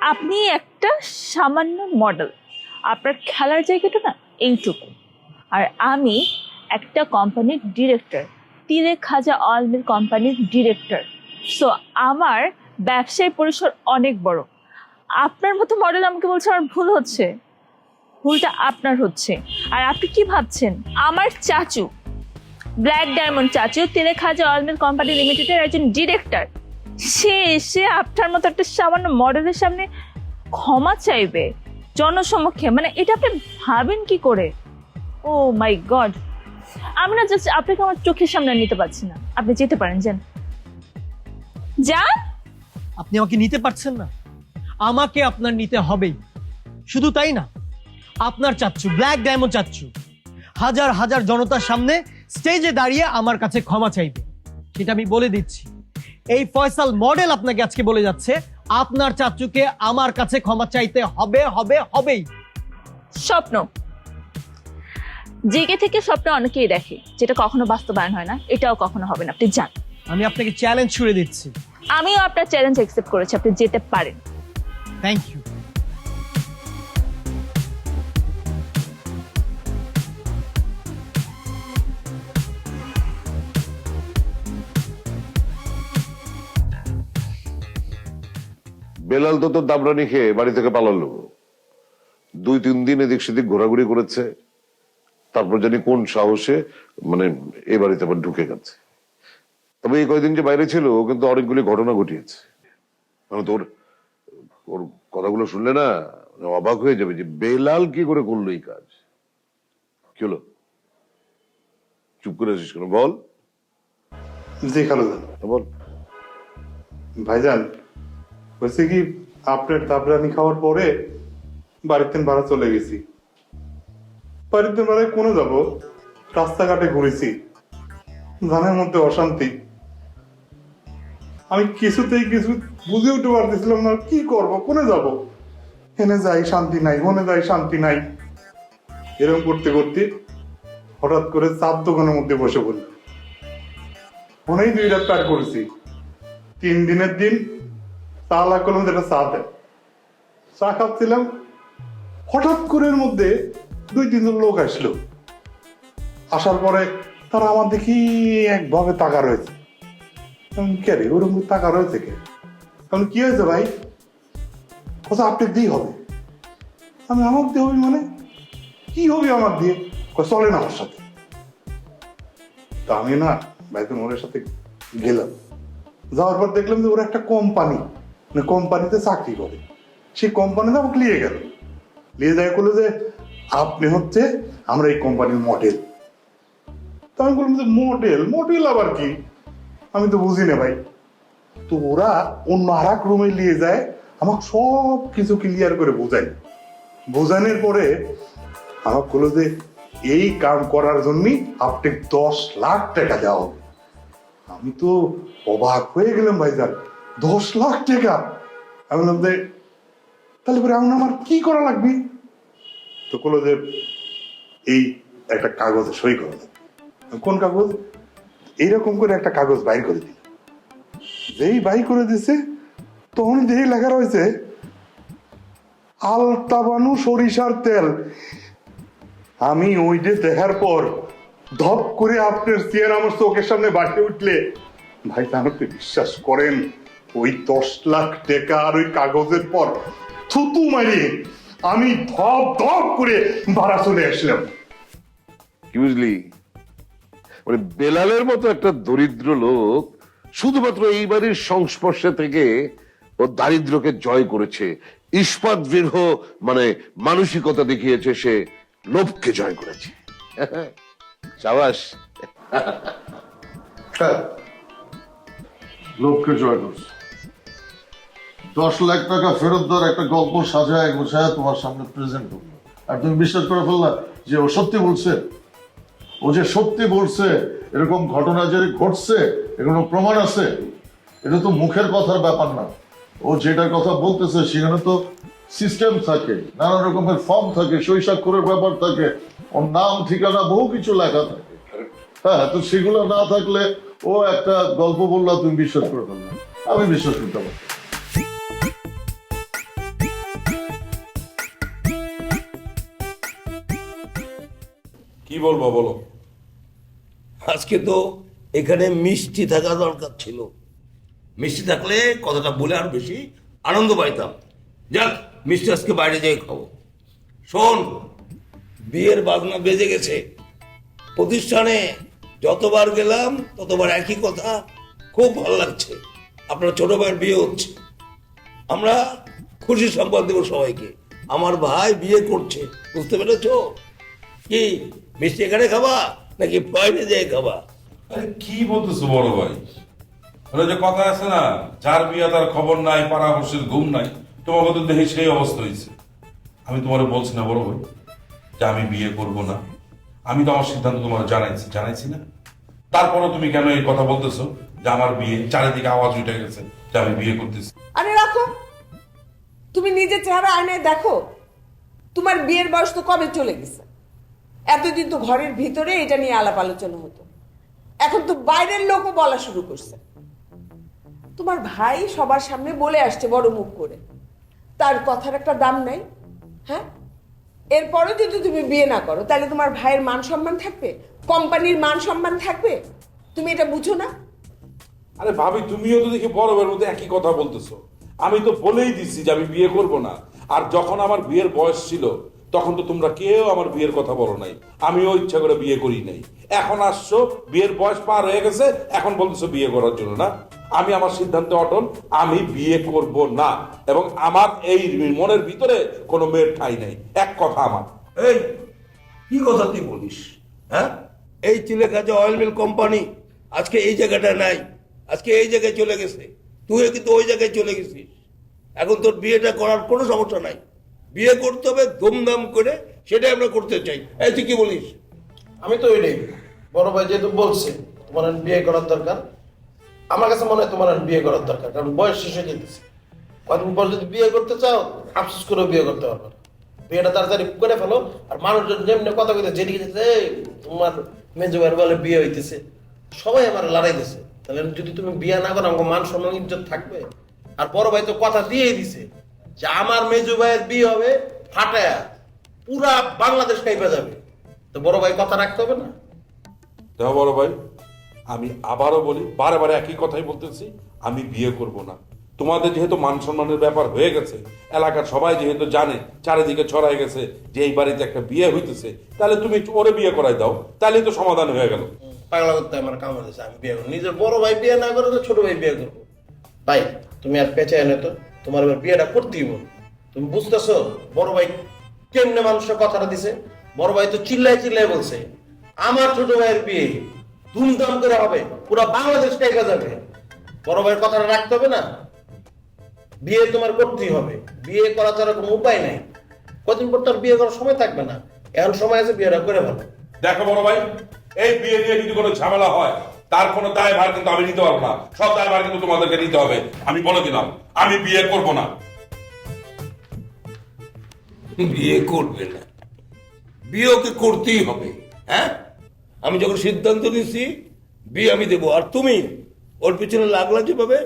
আপনি একটা সামান্য মডেল আপনার খেলার জায়গাটা না এইটুকু। আর আমি একটা কোম্পানির ডিরেক্টর তীরে খাজা অয়েল মিল কোম্পানির ডিরেক্টর সো আমার ব্যবসায় পরিসর অনেক বড়। আপনার মতো মডেল আমাকে বলছে আমার ভুল হচ্ছে। ভুলটা আপনার হচ্ছে। আর আপনি কি ভাবছেন? আমার চাচু ব্ল্যাক ডায়মন্ড চাচু, তীরে খাজা অয়েল মিল কোম্পানি লিমিটেডের একজন ডিরেক্টর সে এসে আপনার মতো একটা সামান্য মডেলের সামনে ক্ষমা চাইবে, জনসমক্ষে। মানে এটা আপনি ভাবেন কি করে? Oh my god. আমি না জাস্ট আপনাকে আমার চোখের সামনে নিতে পারছি না। আপনি যেতে পারেন, যান। যান? আপনি আমাকে নিতে পারছেন না। আমাকে আপনার নিতে হবেই। শুধু তাই না, আপনার চাচ্ছু ব্ল্যাক ডায়মন্ড চাচ্ছু হাজার হাজার জনতার সামনে স্টেজে দাঁড়িয়ে আমার কাছে ক্ষমা চাইবে। সেটা আমি বলে দিচ্ছি। এই ফয়সাল মডেল আপনাকে আজকে বলে যাচ্ছে আপনার চাচুকে আমার কাছে ক্ষমা চাইতে হবে হবে হবেই। স্বপ্ন। জেগে থেকে স্বপ্ন অনেকেই দেখে যেটা কখনো বাস্তবায়ন হয় না এটাও কখনো হবে না আপনি যান। আমি আপনাকে চ্যালেঞ্জ ছুড়ে দিচ্ছি। আমিও আপনার চ্যালেঞ্জ অ্যাকসেপ্ট করেছি আপনি যেতে পারেন। থ্যাংক ইউ বেলাল তো তোর দাবরানি খেয়ে বাড়ি থেকে পালালো। দুই তিন দিন এদিক সেদিক ঘোরাঘুরি করেছে। তারপর জানি কোন সাহসে মানে এ বাড়িতে আবার ঢুকে গেছে। তবে এই কয়দিন যে বাইরে ছিল কিন্তু অনেকগুলি ঘটনা ঘটিয়েছে। মানে তোর ওর কথাগুলো শুনলে না মানে অবাক হয়ে যাবে যে বেলাল কি করে করল এই কাজ। কি হলো? চুপ করে আছিস কেন? বল। জি বল। ভাইজান হয়েছে কি, আপনার দাবরানি খাওয়ার পরে বাড়িতে ভাড়া চলে গেছি। বাড়িতে ভাড়ায় কোনো যাব? রাস্তাঘাটে ঘুরেছি। জানের মধ্যে অশান্তি। আমি কিছুতেই কিছু বুঝে উঠতে পারতেছিলাম না, কি করব, কোনে যাব? এনে যাই শান্তি নাই, মনে যাই শান্তি নাই। এরকম করতে করতে হঠাৎ করে চার দোকানের মধ্যে বসে পড়লাম অনেক দুই রাত পার করেছি। তিন দিনের দিন চা লাগল যেটা চা দেয়। চা খাচ্ছিলাম, হঠাৎ করে মধ্যে দুই তিনজন লোক আসলো। আসার পরে তারা আমার দেখি একভাবে তাকা রয়েছে। কে রে, ওরকম তাকা রয়েছে কে? কারণ কি হয়েছে ভাই? কোথা আপনি দিয়ে হবে। আমি, আমার দিয়ে হবে মানে? কি হবে আমার দিয়ে? চলে না আমার সাথে। তা আমি না বাইতুল মোড়ের সাথে গেলাম। যাওয়ার পর দেখলাম যে ওরা একটা কোম্পানি। কোম্পানিতে চাকরি করে। সেই কোম্পানিতে আমাকে নিয়ে গেল। নিয়ে যায় করল যে, আপনি হচ্ছে আমরা এই কোম্পানির মডেল তো আমি বললাম যে মডেল মডেল আবার কি? আমি তো বুঝি না ভাই। তো ওরা অন্য আর এক রুমে নিয়ে যায়, আমাকে সব কিছু ক্লিয়ার করে বোঝায়। বোঝানোর পরে আমাকে বলল যে, এই কাম করার জন্যই আপনি দশ লাখ টাকা দেওয়া হবে। আমি তো অবাক হয়ে গেলাম ভাইজান। দশ লাখ টাকা। আমি বললাম যে তাহলে পরে এখন আমার কি করা লাগবে? তো বলল যে, এই একটা কাগজে সই করা। কোন কাগজ? এইরকম করে একটা কাগজ বাইর করে দিল। যেই বাইর করে দিছে, তখন যেই লেখা রয়েছে, আলতাবানু সরিষার তেল। আমি ওই যে দেখার পর ধপ করে আপনার চেয়ার আমার চোখের সামনে বাসে উঠলে। ভাই আমাকে বিশ্বাস করেন ওই দশ লাখ টাকা আর ওই কাগজের পর থুতু মারিয়ে আমি ধপ ধপ করে ভাড়া চলে আসলাম। কি বুঝলি? মানে বেলালের মতো একটা দরিদ্র লোক শুধুমাত্র এই বাড়ির সংস্পর্শে থেকে ও দারিদ্রকে জয় করেছে ইস্পাত দৃঢ় মানে মানসিকতা দেখিয়েছে সে লোভকে জয় করেছে। সাবাস। লোককে জয় করছে। দশ লাখ টাকা ফেরত দেওয়ার একটা গল্প সাজায় গোছায় তোমার সামনে প্রেজেন্ট করল। আর তুমি বিশ্বাস করে ফেললা যে ও সত্যি বলছে। ও যে সত্যি বলছে, এরকম ঘটনা যে ঘটছে এগুলো প্রমাণ আছে। এটা তো মুখের কথার ব্যাপার না। ও যেটার কথা বলতেছে সেখানে তো সিস্টেম থাকে নানা রকমের ফর্ম থাকে, সই স্বাক্ষরের ব্যাপার থাকে, ওর নাম, ঠিকানা, বহু কিছু লেখা থাকে। হ্যাঁ তো সেগুলো না থাকলে ও একটা গল্প বললা, তুমি বিশ্বাস করে ফেললে। আমি বিশ্বাস করতে পারি কি বলব বলো? আজকে তো এখানে মিষ্টি থাকা দরকার ছিল। মিষ্টি থাকলে কথাটা বলে আরও বেশি আনন্দ পাইতাম। যাক, মিষ্টি আজকে বাইরে যেয়ে খাব। শোন, বিয়ের বাজনা বেজে গেছে। প্রতিষ্ঠানে যতবার গেলাম, ততবার একই কথা, খুব ভালো লাগছে। আপনার ছোট ভাইয়ের বিয়ে হচ্ছে। আমরা খুশি সংবাদ দেবো সবাইকে। আমার ভাই বিয়ে করছে, বুঝতে পেরেছ? কি মিষ্টি এখানে খাবা নাকি বাইরে যেয়ে খাবা? আরে কি বলতেছো বড় ভাই? ওরা যে কথা আছে না যার বিয়ে তার খবর নাই পাড়াবর্ষের ঘুম নাই তোমার মতো দেখে সেই অবস্থা হয়েছে আমি তোমার বলছি না বড় ভাই যে আমি বিয়ে করব না। আমি তো আমার সিদ্ধান্ত তোমার জানাইছি জানাইছি না। তারপরও তুমি কেন এই কথা বলতেছো যে আমার বিয়ে চারিদিকে আওয়াজ উঠে গেছে যে আমি বিয়ে করতেছি? আরে রাখো। তুমি নিজের চেহারা আয়নায় দেখো। তোমার বিয়ের বয়স তো কবে চলে গেছে? এতদিন তো ঘরের ভিতরে এটা নিয়ে আলাপ আলোচনা হতো। এখন তো বাইরের লোকও বলা শুরু করছে। তোমার ভাই সবার সামনে বলে আসছে বড় মুখ করে। তার কথার একটা দাম নাই হ্যাঁ? এরপরে যদি তুমি বিয়ে না করো, তাহলে তোমার ভাইয়ের মান সম্মান থাকবে? কোম্পানির মান সম্মান থাকবে? তুমি এটা বুঝো না? আরে ভাবি, তুমিও তো দেখি বড় মধ্যে একই কথা বলতেছো। আমি তো বলেই দিচ্ছি যে আমি বিয়ে করব না। আর যখন আমার বিয়ের বয়স ছিল তখন তো তোমরা কেউ আমার বিয়ের কথা বলো নাই। আমিও ইচ্ছা করে বিয়ে করি নাই। এখন আসছো, বিয়ের বয়স পার হয়ে গেছে, এখন বলতেছো বিয়ে করার জন্য না। আমি আমার সিদ্ধান্তে অটল, আমি বিয়ে করব না। এবং আমার এই মনের ভিতরে কোনো মেয়ের ঠাই নেই। এক কথা আমার। এই, কি কথা তুই বলিস? হ্যাঁ? এই চিলেখাজা অয়েল মিল কোম্পানি আজকে এই জায়গাটা নাই। আজকে এই জায়গায় চলে গেছে। তুইও কিন্তু ওই জায়গায় চলে গেছিস। এখন তোর বিয়েটা করার কোনো সমস্যা নাই। বিয়ে করতে হবে, ধুমধাম করে সেটাই আমরা করতে চাই। এই তুই কি বলিস? আমি তো ওইটাই বড় ভাই যেহেতু বলছে, তোমার বিয়ে করার দরকার। আমার কাছে মনে হয় তোমার বিয়ে করার দরকার, কারণ বয়স শেষ হয়ে যেতেছে কদিন পর যদি বিয়ে করতে চাও, আফসোস করে বিয়ে করতে পারবে বিয়েটা তাড়াতাড়ি করে ফেলো, আর মানুষজন যেমনি কথা কইতে যেদিকে যেতে তোমার মেজো ভাইয়ের বলে বিয়ে হইতেছে। সবাই আমার লড়াই দিছে। তাহলে যদি তুমি বিয়ে না করো, আমাকে মান সম্মান ইজ্জত থাকবে? আর বড় ভাই তো কথা দিয়েই দিছে। যে আমার মেজো ভাইয়ের বিয়ে হবে ফাটায়া পুরা বাংলাদেশ কাইপা যাবে। তো বড় ভাই কথা রাখতে হবে না? দেখো বড় ভাই আমি আবারও বলি বারে বারে একই কথাই বলতেছি আমি বিয়ে করব না। তোমাদের যেহেতু মান সম্মানের ব্যাপার হয়ে গেছে এলাকার সবাই যেহেতু জানে চারিদিকে ছড়াই গেছে যে এই বাড়িতে একটা বিয়ে হইতেছে তাহলে তুমি একটু ওরে বিয়ে করাই দাও তাহলেই তো সমাধান হয়ে গেল। পাগলা করতে আমার কাম হয়েছে আমি বিয়ে করব। নিজের বড় ভাই বিয়ে না করে তো ছোট ভাই বিয়ে করব। ভাই তুমি আর পেঁচে এনে তো। তোমার এবার বিয়েটা করতেই বল তুমি বুঝতেছো, বড় ভাই কেমনে মানুষের কথাটা দিছে? বড় ভাই তো চিল্লাই চিল্লাই বলছে, আমার ছোট ভাইয়ের বিয়ে ধুমধাম করে হবে, পুরো বাংলাদেশ টেকা যাবে। বড় ভাইয়ের কথাটা রাখতে হবে না? বিয়ে তোমার করতেই হবে। বিয়ে করা ছাড়া কোনো উপায় নাই। কদিন পর তোর বিয়ে করার সময় থাকবে না। এখন সময় আছে বিয়েটা করে ভালো দেখো বড় ভাই, এই বিয়ে নিয়ে যদি কোনো ঝামেলা হয় তার কোনো দায় ভার কিন্তু আমি নিতে পারব না। সব দায় ভার কিন্তু তোমাদেরকে নিতে হবে। আমি বলে দিলাম আমি বিয়ে করব না। বিয়ে করবে না। বিয়ে ওকে করতেই হবে হ্যাঁ? আমি যখন সিদ্ধান্ত নিচ্ছি বিয়ে আমি দেবো। আর তুমি ওর পিছনে লাগলা যেভাবে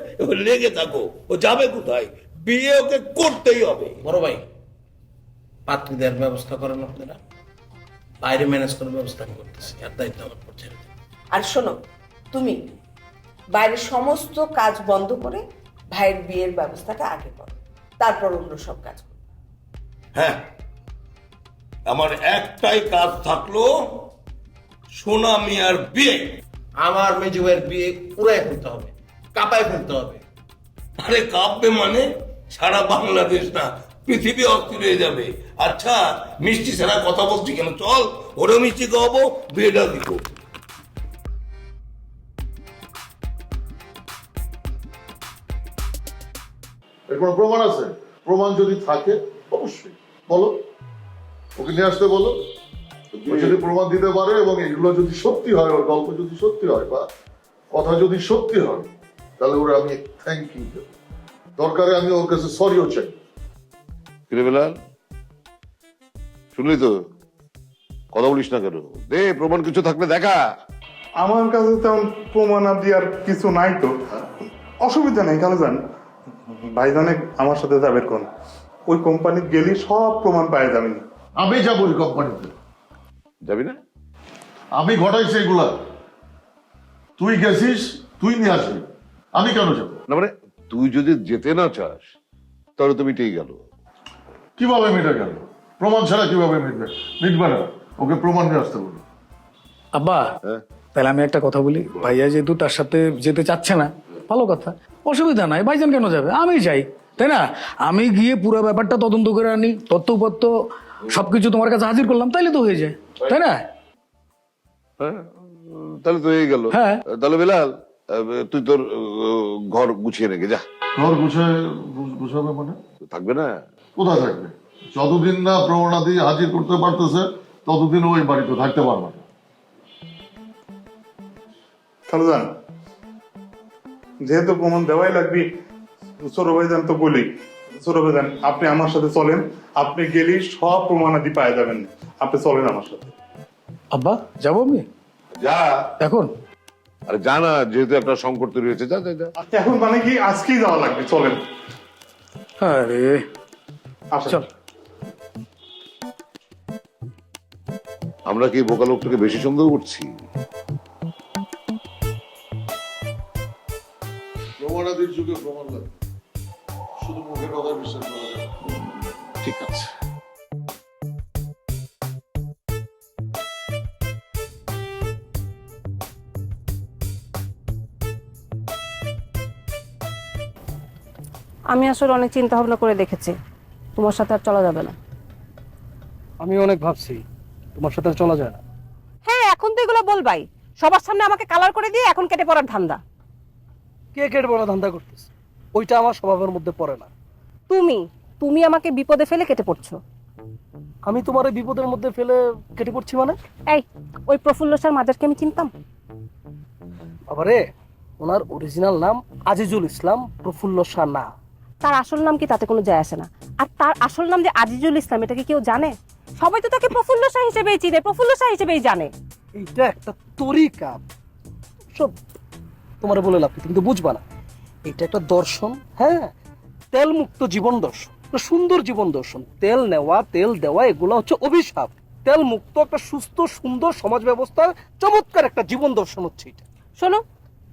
লেগে থাকো ও যাবে কোথায়? বিয়ে ওকে করতেই হবে। বড় ভাই পাত্রী দেওয়ার ব্যবস্থা করেন আপনারা। বাইরে ম্যানেজ করার ব্যবস্থা আমি করতেছি আর দায়িত্ব আমার দিন। আর শোনো তুমি বাইরের সমস্ত কাজ বন্ধ করে ভাইয়ের বিয়ের ব্যবস্থাটা আগে করো। তারপর অন্য সব কাজ করো। হ্যাঁ আমার একটাই কাজ থাকল সোনা মিয়ার বিয়ে। আমার মেজু ভাইয়ের বিয়ে পুরাই ফেলতে হবে কাপায় ফেলতে হবে। আরে কাঁপবে মানে সারা বাংলাদেশ না পৃথিবী অস্থির হয়ে যাবে। আচ্ছা মিষ্টি ছাড়া কথা বলছি কেন? চল ওরে মিষ্টি খাওয়াবো বিয়েটা দিব। এর কোনো প্রমাণ আছে। প্রমাণ যদি থাকে অবশ্যই। বলো। ওকে নিয়ে আসতে বলো। যদি প্রমাণ দিতে পারে এবং এগুলো যদি সত্যি হয় ওর গল্প যদি সত্যি হয় বা কথা যদি সত্যি হয় তাহলে ওরা আমি থ্যাংক ইউ দেবো। দরকারে আমি ওর কাছে সরিও চাই। কিরে শুনলি তো? কথা বলিস না কেন? দে প্রমাণ কিছু থাকলে দেখা। আমার কাছে তেমন প্রমাণাদি আর কিছু নাই তো। অসুবিধা নেই কেন যান ভাইজানে আমার সাথে যাবেন কোন? ওই কোম্পানিতে গেলে সব প্রমাণ পাওয়া যাবেন আমি যাব ওই কোম্পানিতে যাবি না? আমি ঘটাইছি এগুলা। তুই গেছিস তুই নিয়ে আসবি। আমি কেন যাব? না মানে তুই যদি যেতে না চাস তাহলে তুমি মিটেই গেল। কীভাবে মিটে গেল? প্রমাণ ছাড়া কীভাবে মিটবে? মিটবে না। ওকে প্রমাণ নিয়ে আসতে বলো। আব্বা হ্যাঁ? তাহলে আমি একটা কথা বলি। ভাইয়া যেহেতু তার সাথে যেতে চাচ্ছে না ভালো কথা। অসুবিধা নাই ভাইজান কেন যাবে? আমি যাই তাই না? আমি গিয়ে পুরো ব্যাপারটা তদন্ত করে আনি তথ্যপত্র সবকিছু তোমার কাছে হাজির করলাম তাইলে তো হয়ে যায় তাই না? হ্যাঁ তাহলে তো হয়ে গেল। হ্যাঁ। তাহলে বেলাল তুই তোর ঘর গুছিয়ে রেখে যা। ঘর গুছায় গুছাবে মানে? থাকবে না? কোথায় থাকবে? যতদিন না প্রমাণাদি হাজির করতে পারতেছে ততদিন ওই বাড়িতে থাকতে পারবে না। যান। যেহেতু প্রমাণ দেওয়াই লাগবে ছোট ভাইজান তো বলি ছোট ভাইজান আপনি আমার সাথে চলেন আপনি গেলেই সব প্রমাণাদি পাওয়া যাবেন। আপনি চলেন আমার সাথে। আব্বা যাব আমি? যা। এখন? আরে জানা যেহেতু একটা সংকট তৈরি হয়েছে যা যা যা। এখন মানে কি আজকেই যাওয়া লাগবে? চলেন। আরে। চল। আমরা কি বোকা লোকটাকে বেশি সন্দেহ করছি প্রমাণাদির যুগে প্রমাণ লাগবে। শুধু মুখের কথা বিশ্বাস করা যাবে ঠিক আছে। আমি আসলে অনেক চিন্তা ভাবনা করে দেখেছি। তোমার সাথে আর চলা যাবে না। আমি অনেক ভাবছি। তোমার সাথে আর চলা যায় না। হ্যাঁ এখন তো এগুলো বলবাই। সবার সামনে আমাকে কালার করে দিয়ে এখন কেটে পড়ার ধান্দা। কে কেটে বড় ধান্দা করতেছে? ওইটা আমার স্বভাবের মধ্যে পড়ে না। তুমি তুমি আমাকে বিপদে ফেলে কেটে পড়ছো। আমি তোমার এই বিপদের মধ্যে ফেলে কেটে পড়ছি মানে? এই ওই প্রফুল্ল স্যার মাদারকে আমি চিনতাম। বাবারে ওনার অরিজিনাল নাম আজিজুল ইসলাম প্রফুল্ল শাহ না। তার আসল নাম কি তাতে কোনো যায় আসে না। আর তার আসল নাম যে আজিজুল ইসলাম এটা কি কেউ জানে? সবাই তো তাকে প্রফুল্ল শাহ হিসেবেই চিনে প্রফুল্ল শাহ হিসেবেই জানে। এইটা একটা তরিকা। সব তোমার বলে লাভ তুমি তো বুঝবা না। এটা একটা দর্শন হ্যাঁ? তেল মুক্ত জীবন দর্শন সুন্দর জীবন দর্শন। তেল নেওয়া, তেল দেওয়া, এগুলো হচ্ছে অভিশাপ। তেল মুক্ত একটা সুস্থ, সুন্দর সমাজ ব্যবস্থার চমৎকার একটা জীবন দর্শন হচ্ছে এটা। শোনো,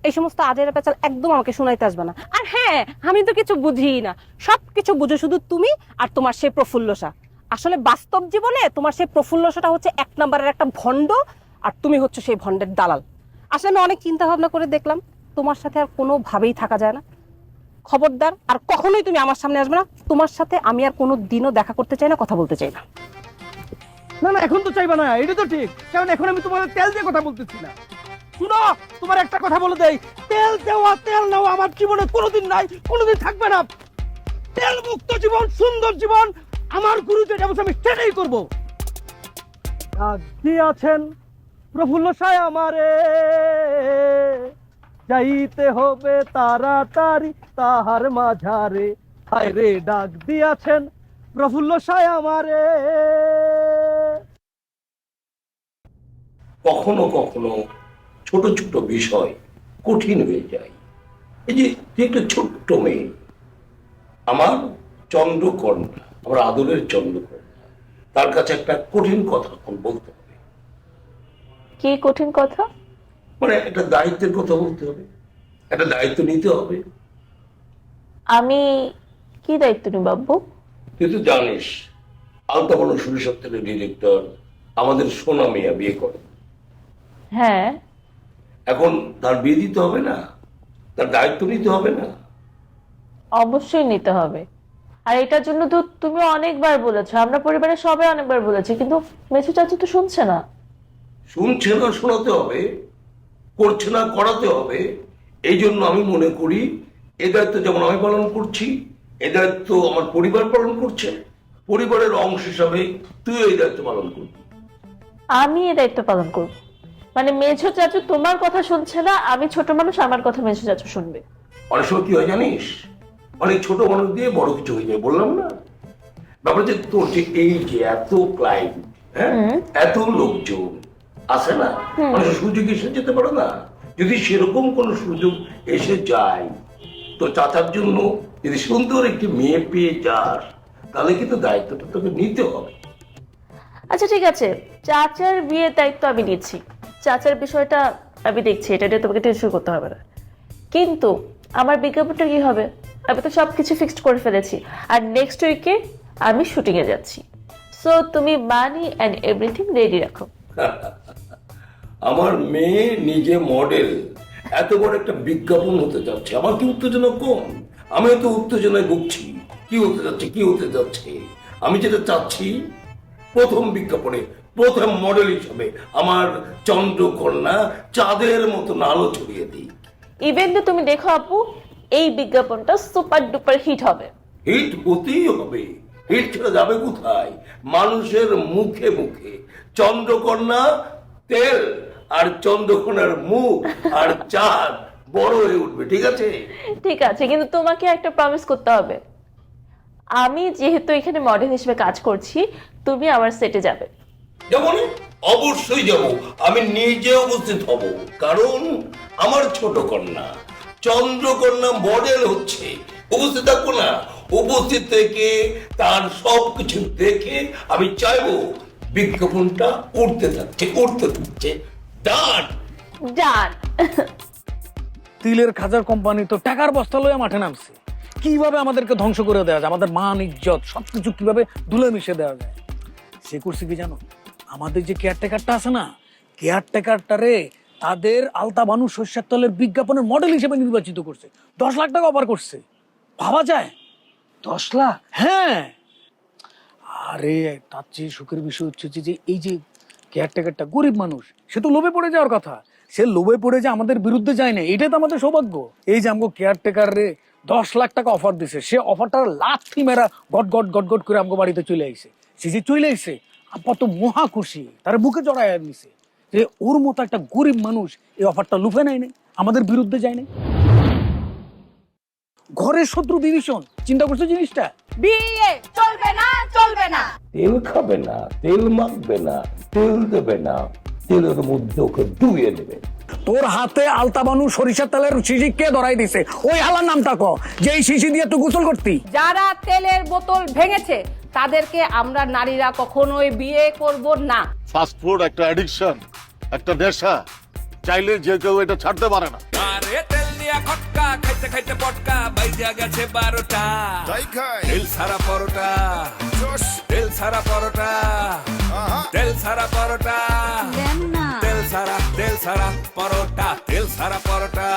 এই সমস্ত আজের পেঁচাল একদম আমাকে শোনাইতে আসবে না। আর হ্যাঁ আমি তো কিছু বুঝি না। সব কিছু বুঝো শুধু তুমি আর তোমার সেই প্রফুল্লসা। আসলে বাস্তব জীবনে তোমার সেই প্রফুল্লসাটা হচ্ছে এক নম্বরের একটা ভণ্ড, আর তুমি হচ্ছে সেই ভণ্ডের দালাল। আসলে আমি অনেক চিন্তা ভাবনা করে দেখলাম। তোমার সাথে আর কোনোভাবেই থাকা যায় না। খবরদার, আর কখনোই তুমি আমার সামনে আসবে না। তোমার সাথে আমি আর কোনো দিনও দেখা করতে চাই না, কথা বলতে চাই না। না না, এখন তো চাইবা না, এটা তো ঠিক। কারণ এখন আমি তোমার তেল দিয়ে কথা বলতেছি না। শুনো, তোমার একটা কথা বলে দেই। তেল দেওয়া, তেল নেওয়া আমার জীবনে কোনোদিন নাই, কোনোদিন থাকবে না। তেল মুক্ত জীবন, সুন্দর জীবন, আমার গুরু যেটা বলছে আমি সেটাই করব। আছেন প্রফুল্ল সায় আমারে। যাইতে হবে তাড়াতাড়ি তাহার মাঝারে। হায় রে ডাক দিয়াছেন প্রফুল্ল সায় আমারে। কখনো কখনো ছোট ছোট বিষয় কঠিন হয়ে যায়। এই যে একটা ছোট্ট মেয়ে আমার চন্দ্রকন্যা আমার আদরের চন্দ্রকন্যা তার কাছে একটা কঠিন কথা বলতে হবে। কি কঠিন কথা? মানে একটা দায়িত্বের কথা বলতে হবে। একটা দায়িত্ব নিতে হবে। আমি কি দায়িত্ব নিব আব্বু? তুই তো জানিস আলতাবানো সরিষার তেলের ডিরেক্টর আমাদের সোনা মিয়া বিয়ে করে। হ্যাঁ। এখন তার বিয়ে দিতে হবে না? তার দায়িত্ব নিতে হবে না? অবশ্যই নিতে হবে। আর এটার জন্য তো তুমি অনেকবার বলেছ আমরা পরিবারের সবাই অনেকবার বলেছি কিন্তু মেসু চাচু তো শুনছে না। শুনছে না শোনাতে হবে। করছে না করাতে হবে। এই জন্য আমি মনে করি এ দায়িত্ব যেমন আমি পালন করছি এ দায়িত্ব আমার পরিবার পালন করছে পরিবারের অংশ হিসাবে তুই এই দায়িত্ব পালন করবি। আমি এই দায়িত্ব পালন করব। মানে মেঝো চাচু তোমার কথা শুনছে না আমি ছোট মানুষ আমার কথা মেঝো চাচু শুনবে। অনেক সময় কি হয় জানিস? অনেক ছোট মানুষ দিয়ে বড় কিছু হয়ে যায় বললাম না? ব্যাপার যে তোর যে এই যে এত ক্লাইন্ট হ্যাঁ? এত লোকজন আছে না? সময় সুযোগ এসে যেতে পারে না। যদি সেরকম কোনো সুযোগ এসে যায় তো চাচার জন্য যদি সুন্দর একটি মেয়ে পেয়ে যাস তাহলে কিন্তু দায়িত্বটা তোকে নিতে হবে। আচ্ছা ঠিক আছে। চাচার বিয়ের দায়িত্ব আমি নিচ্ছি। চাচার বিষয়টা আমি দেখছি এটা নিয়ে তোমাকে টেনশন করতে হবে না। কিন্তু আমার বিজ্ঞাপনটা কি হবে? আমি তো সব কিছু ফিক্সড করে ফেলেছি। আর নেক্সট উইকে আমি শুটিংয়ে যাচ্ছি। সো তুমি মানি অ্যান্ড এভরিথিং রেডি রাখো। আমার মেয়ে নিজে মডেল এত বড় একটা বিজ্ঞাপন হতে যাচ্ছে আমার কি উত্তেজনা কম? আমি তো উত্তেজনায় ভুগছি কি হতে যাচ্ছে কি হতে যাচ্ছে? আমি যেটা চাচ্ছি প্রথম বিজ্ঞাপনে প্রথম মডেল হিসাবে আমার চন্দ্রকন্যা চাঁদের মতো আলো ছড়িয়ে দিই ইভেন তো তুমি দেখো আপু এই বিজ্ঞাপনটা সুপার ডুপার হিট হবে। হিট হতেই হবে। হিট ছেড়ে যাবে কোথায়? মানুষের মুখে মুখে। চন্দ্রকন্যা তেল। আর চন্দ্রকোনার মুখ আর চাঁদ বড় হয়ে উঠবে ঠিক আছে? ঠিক আছে কিন্তু তোমাকে একটা প্রমিস করতে হবে। আমি যেহেতু এখানে মডেল হিসেবে কাজ করছি তুমি আমার সেটে যাবে। যেমন অবশ্যই যাব। আমি নিজে উপস্থিত হব কারণ আমার ছোট কন্যা চন্দ্রকন্যা মডেল হচ্ছে। উপস্থিত থাকব না উপস্থিত থেকে তার সব কিছু দেখে আমি চাইব বিজ্ঞাপনটা উঠতে থাকছে উঠতে থাকছে। ডান ডান তিলের খাজার কোম্পানি তো টাকার বস্তা লয়ে মাঠে নামছে। কীভাবে আমাদেরকে ধ্বংস করে দেওয়া যায়? আমাদের মান ইজ্জত সবকিছু কীভাবে ধুলে মিশে দেওয়া যায়? সে করছে কি জানো? আমাদের যে কেয়ারটেকারটা আছে না কেয়ারটেকারটারে তাদের আলতা বানু শস্যের তলের বিজ্ঞাপনের মডেল হিসেবে নির্বাচিত করছে। দশ লাখ টাকা অফার করছে। ভাবা যায়? দশ লাখ? হ্যাঁ। আরে তার চেয়ে সুখের বিষয় হচ্ছে যে- যে এই যে কেয়ারটেকারটা গরিব মানুষ, সে তো লোভে পড়ে যাওয়ার কথা। সে লোভে পড়ে যে আমাদের বিরুদ্ধে যায় না, এটাই তো আমাদের সৌভাগ্য। এই যে আমাকে কেয়ারটেকার রে দশ লাখ টাকা অফার দিছে, সে অফারটার লাথি মেরা গট গট গট গট করে আমাকে বাড়িতে চলে আইছে। সে যে চলে আইছে আপা তো মহা খুশি, তার বুকে জড়ায় নিছে যে ওর মতো একটা গরিব মানুষ এই অফারটা লুফে নেয় নাই, আমাদের বিরুদ্ধে যায় নাই। ঘরের শত্রু বিভীষণ চিন্তা করছ জিনিসটা? বিয়ে চলবে না। চলবে না। তেল খাবে না তেল মাখবে না তেল দেবে না তেলের মধ্যে ওকে ডুবিয়ে দেবে তোর হাতে আলতাবানু তেলের শিশি কে ধরাই দিছে? ওই হালার নামটা ক যে শিশি দিয়ে তুই গোসল করতি? যারা তেলের বোতল ভেঙেছে তাদেরকে আমরা নারীরা কখনোই বিয়ে করব না। ফাস্ট ফুড একটা অ্যাডিকশন একটা নেশা চাইলে যে কেউ এটা ছাড়তে পারে না। দিয়া খটকা খাইতে খাইতে পটকা বাইজা গেছে বারোটা। তাই খাই তেল সারা পরোটা। তেল সারা পরোটা। তেল সারা পরোটা। তেল সারা তেল সারা পরোটা তেল সারা পরোটা।